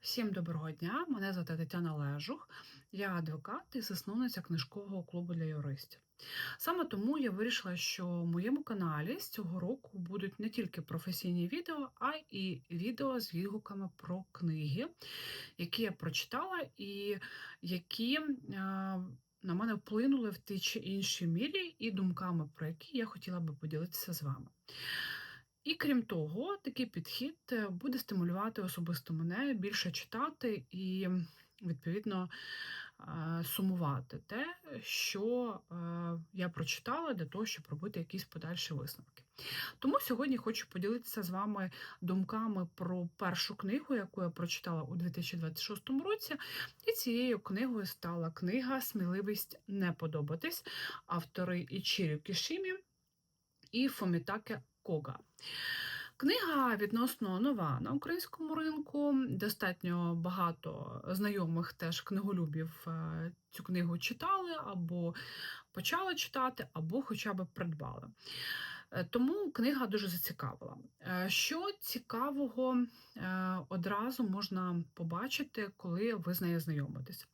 Всім доброго дня! Мене звати Тетяна Лежух, я адвокат і засновниця книжкового клубу для юристів. Саме тому я вирішила, що в моєму каналі з цього року будуть не тільки професійні відео, а й відео з відгуками про книги, які я прочитала і які е, на мене вплинули в тій чи іншій мірі, і думками, про які я хотіла би поділитися з вами. І крім того, такий підхід е, буде стимулювати особисто мене більше читати і, відповідно, сумувати те, що е, я прочитала для того, щоб робити якісь подальші висновки. Тому сьогодні хочу поділитися з вами думками про першу книгу, яку я прочитала у 2026 році. І цією книгою стала книга Сміливість не подобатись автори Ічірю Кішімі і Фомітаке Кога. Книга відносно нова на українському ринку. Достатньо багато знайомих теж книголюбів е, цю книгу читали, або почали читати, або хоча б придбали. Е, тому книга дуже зацікавила. Е, що цікавого одразу можна побачити, коли ви з нею знайомитесь?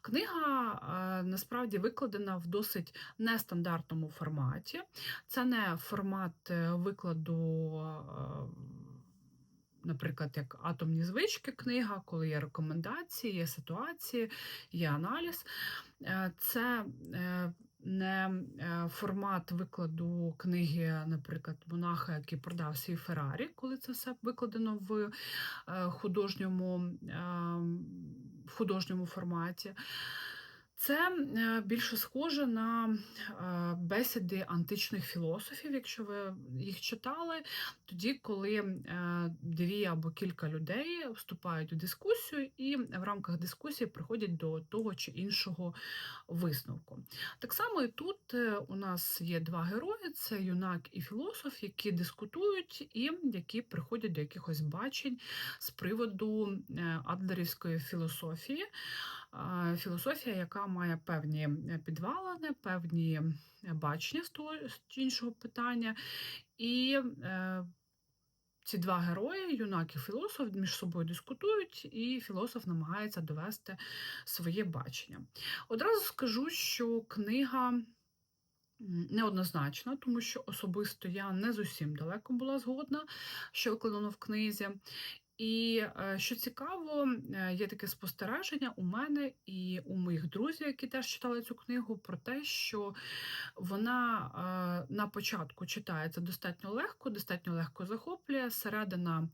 Книга насправді викладена в досить нестандартному форматі. Це не формат викладу наприклад, як атомні звички книга, коли є рекомендації, є ситуації, є аналіз. Е, це е, не е, формат викладу книги, наприклад, монаха, який продав свій Феррарі, коли це все викладено в художньому, в художньому форматі. Це е, більше схоже на е, бесіди античних філософів, якщо ви їх читали, тоді, коли е, дві або кілька людей вступають у дискусію і в рамках дискусії приходять до того чи іншого висновку. Так само і тут у нас є два герої: це юнак і філософ, які дискутують і які приходять до якихось бачень з приводу адлерівської філософії, філософія, яка має певні е, підвалини, певні е, бачення з того чи іншого питання. І е, ці два герої, юнак і філософ, між собою дискутують, і філософ намагається довести своє бачення. Одразу скажу, що книга. Неоднозначно, тому що особисто я не з усім далеко була згодна, що викладено в книзі. І е, що цікаво, е, є таке спостереження у мене і у моїх друзів, які теж читали цю книгу, про те, що вона е, на початку читається достатньо легко, достатньо легко захоплює. Середина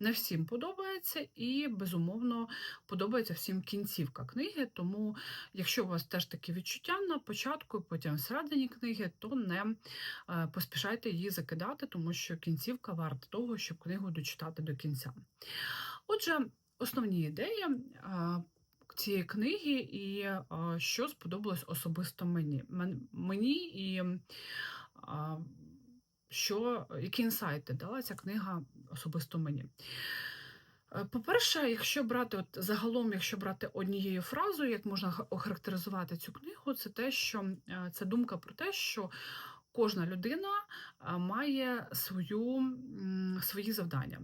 не всім подобається, і, безумовно, подобається всім кінцівка книги. Тому, якщо у вас теж такі відчуття на початку, потім всередині книги, то не поспішайте її закидати, тому що кінцівка варта того, щоб книгу дочитати до кінця. Отже, основні ідеї цієї книги і що сподобалось особисто мені. Мені і що, які інсайти дала ця книга особисто мені. Е, по-перше, якщо брати от загалом, якщо брати однією фразою, як можна охарактеризувати цю книгу, це те, що е, це думка про те, що кожна людина має свою, свої завдання.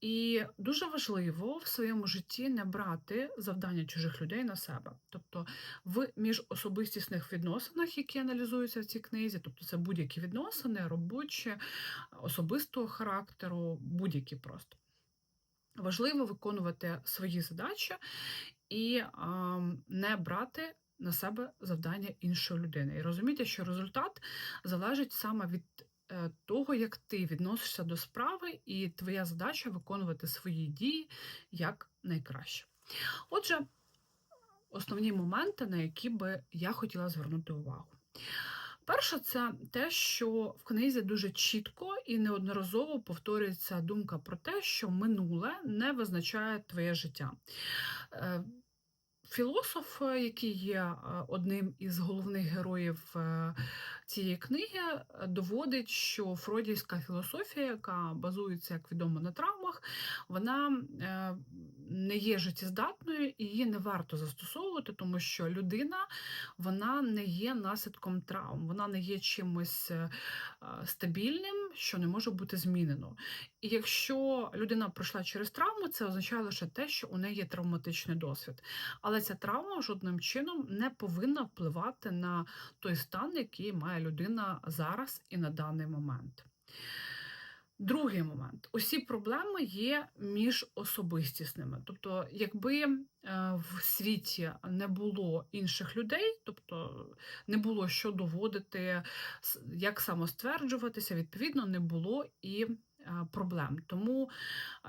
І дуже важливо в своєму житті не брати завдання чужих людей на себе. Тобто в міжособистісних відносинах, які аналізуються в цій книзі, тобто це будь-які відносини, робочі, особистого характеру, будь-які просто. Важливо виконувати свої задачі і не брати на себе завдання іншої людини. І розуміти, що результат залежить саме від того, як ти відносишся до справи, і твоя задача виконувати свої дії як найкраще. Отже, основні моменти, на які би я хотіла звернути увагу. Перше, це те, що в книзі дуже чітко і неодноразово повторюється думка про те, що минуле не визначає твоє життя. Філософ, е, який є е, одним із головних героїв е, цієї книги, доводить, що фройдівська філософія, яка базується, як відомо, на травмах, вона не є життєздатною і її не варто застосовувати, тому що людина вона не є наслідком травм, вона не є чимось стабільним, що не може бути змінено. І якщо людина пройшла через травму, це означає лише те, що у неї є травматичний досвід. Але ця травма жодним чином не повинна впливати на той стан, який має людина зараз і на даний момент. Другий момент: усі проблеми є міжособистісними. Тобто, якби е, в світі не було інших людей, тобто не було що доводити, як самостверджуватися, відповідно, не було і е, проблем. Тому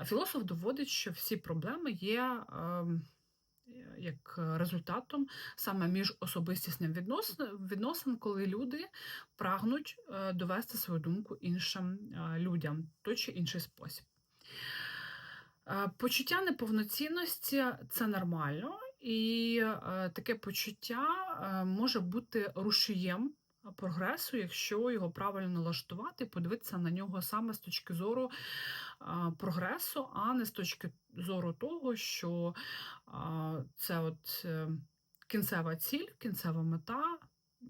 філософ доводить, що всі проблеми є. Як результатом саме міжособистісних відносин, відносин, коли люди прагнуть е, довести свою думку іншим е, людям той чи інший спосіб. Е, Почуття неповноцінності це нормально, і таке почуття може бути рушієм прогресу, якщо його правильно налаштувати, подивитися на нього саме з точки зору прогресу, а не з точки зору того, що це от е, кінцева ціль, кінцева мета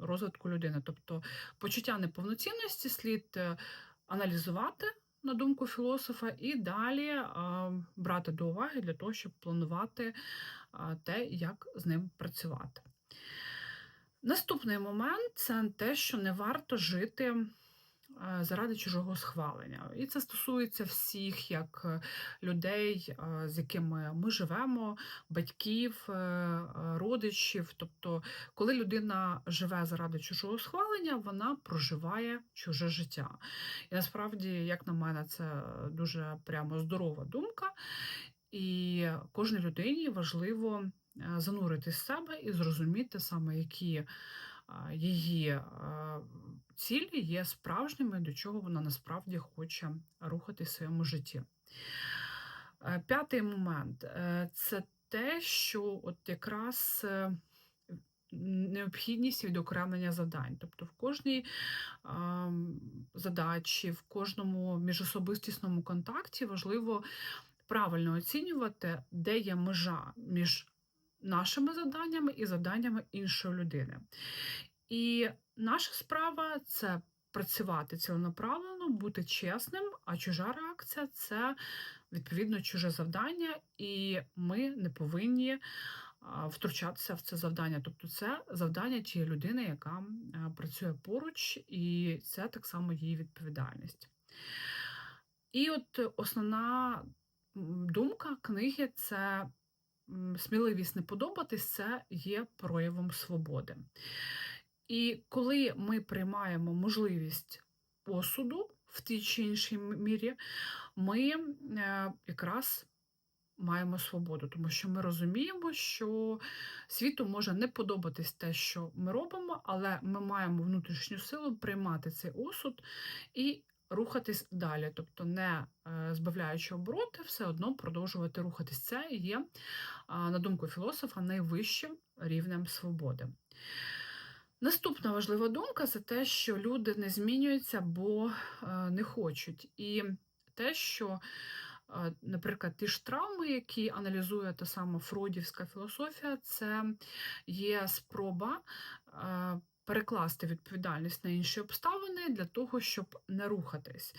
розвитку людини. Тобто почуття неповноцінності слід е, аналізувати. На думку філософа, і далі а, брати до уваги для того, щоб планувати а, те, як з ним працювати. Наступний момент це те, що не варто жити е, заради чужого схвалення. І це стосується всіх, як е, людей, е, з якими ми живемо, батьків, родичів. Тобто, коли людина живе заради чужого схвалення, вона проживає чуже життя. І насправді, як на мене, це дуже прямо здорова думка. І кожній людині важливо е, зануритись себе і зрозуміти саме, які її цілі є справжніми, до чого вона насправді хоче рухатись в своєму житті. Е, П'ятий момент е, це те, що от якраз е, необхідність відокремлення завдань. Тобто в кожній задачі, в кожному міжособистісному контакті важливо правильно оцінювати, де є межа між нашими завданнями і завданнями іншої людини. І наша справа це працювати ціленаправленно, бути чесним, а чужа реакція це відповідно чуже завдання, і ми не повинні втручатися в це завдання. Тобто, це завдання тієї людини, яка працює поруч, і це так само її відповідальність. І от основна думка книги це сміливість не подобатись, це є проявом свободи. І коли ми приймаємо можливість осуду в тій чи іншій мірі, ми е, якраз маємо свободу, тому що ми розуміємо, що світу може не подобатись те, що ми робимо, але ми маємо внутрішню силу приймати цей осуд і рухатись далі, тобто не е, збавляючи обороти, все одно продовжувати рухатись. Це є, на думку філософа, найвищим рівнем свободи. Наступна важлива думка це те, що люди не змінюються, бо е, не хочуть. І те, що, е, наприклад, ті ж травми, які аналізує та сама фройдівська філософія, це є спроба перекласти відповідальність на інші обставини для того, щоб не рухатись.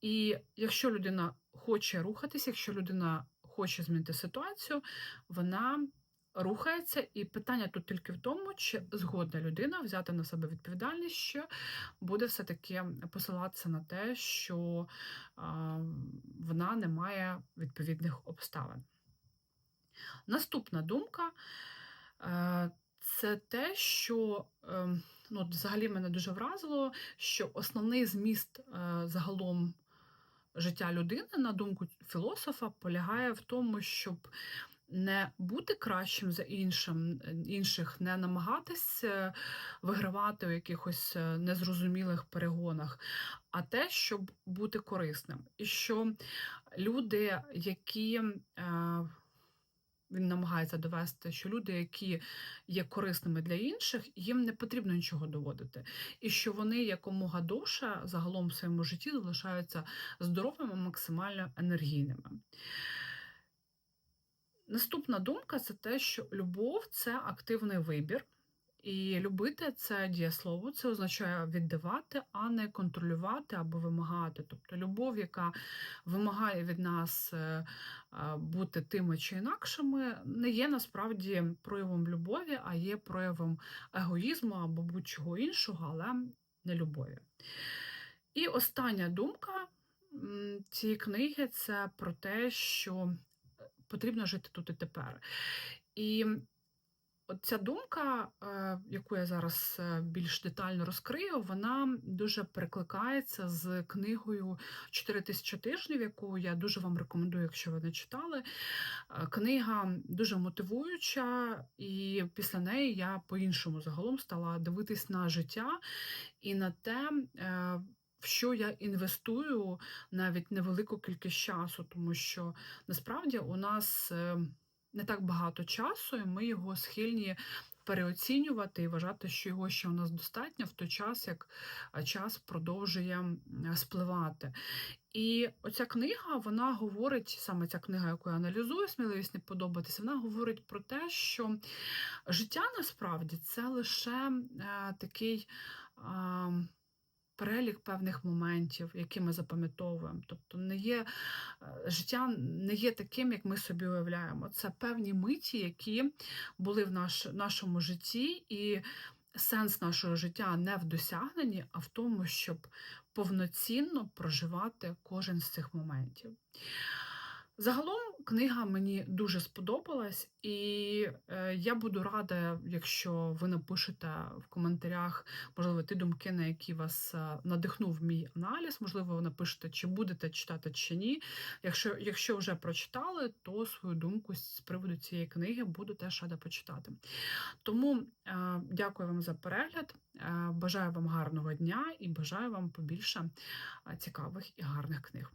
І якщо людина хоче рухатись, якщо людина хоче змінити ситуацію, вона рухається, і питання тут тільки в тому, чи згодна людина взяти на себе відповідальність, що буде все-таки посилатися на те, що вона не має відповідних обставин. Наступна думка е, це те, що е, ну, взагалі мене дуже вразило, що основний зміст е, загалом життя людини, на думку філософа, полягає в тому, щоб не бути кращим за іншим, е, інших, не намагатися вигравати у якихось е, незрозумілих перегонах, а те, щоб бути корисним. І що люди, які е, він намагається довести, що люди, які є корисними для інших, їм не потрібно нічого доводити, і що вони якомога довше загалом в своєму житті залишаються здоровими, максимально енергійними. Наступна думка це те, що любов це активний вибір, І любити це дієслово, це означає віддавати, а не контролювати або вимагати. Тобто любов, яка вимагає від нас е, бути тими чи інакшими, не є насправді проявом любові, а є проявом егоїзму або будь-чого іншого, але не любові. І остання думка цієї книги це про те, що е, потрібно жити тут і тепер. І От ця думка, е, яку я зараз е, більш детально розкрию, вона дуже перекликається з книгою «Чотири тисячі тижнів, яку я дуже вам рекомендую, якщо ви не читали. Е, Книга дуже мотивуюча, і після неї я по-іншому загалом стала дивитись на життя і на те, в що я інвестую навіть невелику кількість часу, тому що насправді у нас не так багато часу, і ми його схильні переоцінювати і вважати, що його ще у нас достатньо в той час, як е, час продовжує спливати. І оця книга, вона говорить, саме ця книга, яку я аналізую, сміливість не подобатися, вона говорить про те, що життя насправді це лише е, такий. А, Перелік певних моментів, які ми запам'ятовуємо. Тобто не є, е, життя не є таким, як ми собі уявляємо. Це певні миті, які були в наш, нашому житті, і сенс нашого життя не в досягненні, а в тому, щоб повноцінно проживати кожен з цих моментів. Загалом книга мені дуже сподобалась, і е, я буду рада, якщо ви напишете в коментарях, можливо, ті думки, на які вас е, надихнув мій аналіз. Можливо, напишете, чи будете читати, чи ні. Якщо, якщо вже прочитали, то свою думку з приводу цієї книги буду теж рада почитати. Тому е, дякую вам за перегляд. Бажаю вам гарного дня і бажаю вам побільше цікавих і гарних книг.